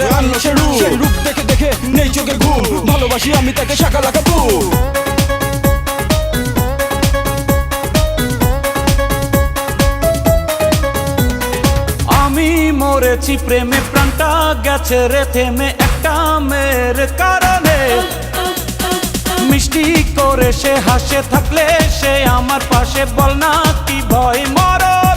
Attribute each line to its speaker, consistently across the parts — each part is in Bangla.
Speaker 1: তার রূপ। দেখে দেখে নেই চোখে ঘুম। ভালোবাসি আমি তাকে শাখা লাগাবো
Speaker 2: আমি মরেছি প্রেমে, প্রাণটা গেছে রে, থেমে একটা মেয়ের কারণে। মিষ্টি করে সে হাসে, থাকলে সে আমার পাশে বল না কি ভয় মরলে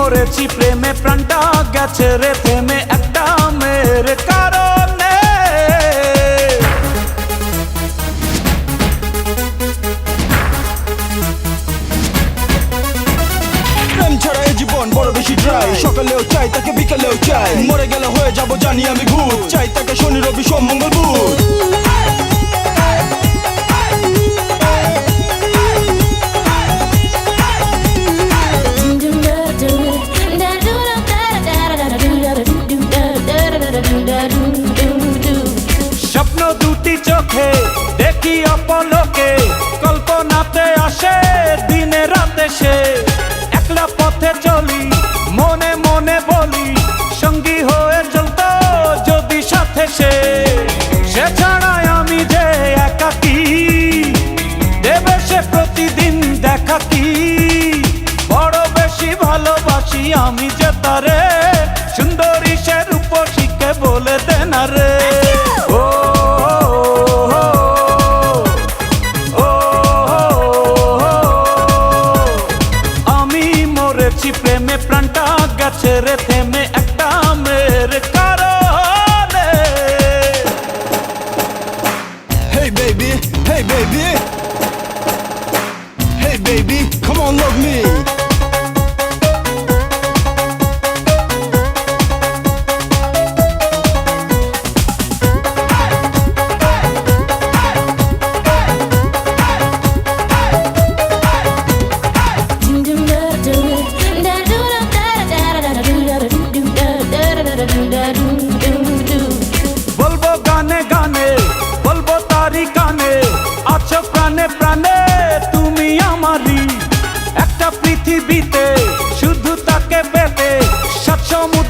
Speaker 2: মরেছি প্রেমে প্রাণটা গেছে রে থেমে একটা মেয়ের কারণে।
Speaker 1: প্রেম ছাড়া এই জীবন বড় বেশি ড্রাই সকালেও চাই তাকে বিকালেও চাই। মরে গেলে হয়ে যাব জানি আমি ভূত। চাই তাকে শনি রবি সোম মঙ্গল বুধ।
Speaker 2: স্বপ্ন দুটি চোখে, দেখি অপলোকে। কল্পনাতে আসে, দিনে রাতে সে। একলা পথে চলি, মনে মনে বলি, সঙ্গী হয়ে চলতো যদি সাথে সে। দেবে সে প্রতিদিন দেখা কি? বড় বেশি ভালোবাসি আমি যে তারে। মরেছি প্রেমে প্রাণটা গেছে রে থেমে একটা মেয়ের কারণে
Speaker 1: Hey baby, hey baby Hey baby, come on love me
Speaker 2: আমারই কানে আছো প্রাণে প্রাণে তুমি আমারই। একটা পৃথিবীতে শুধু তাকে পেতে সব সমুদ্র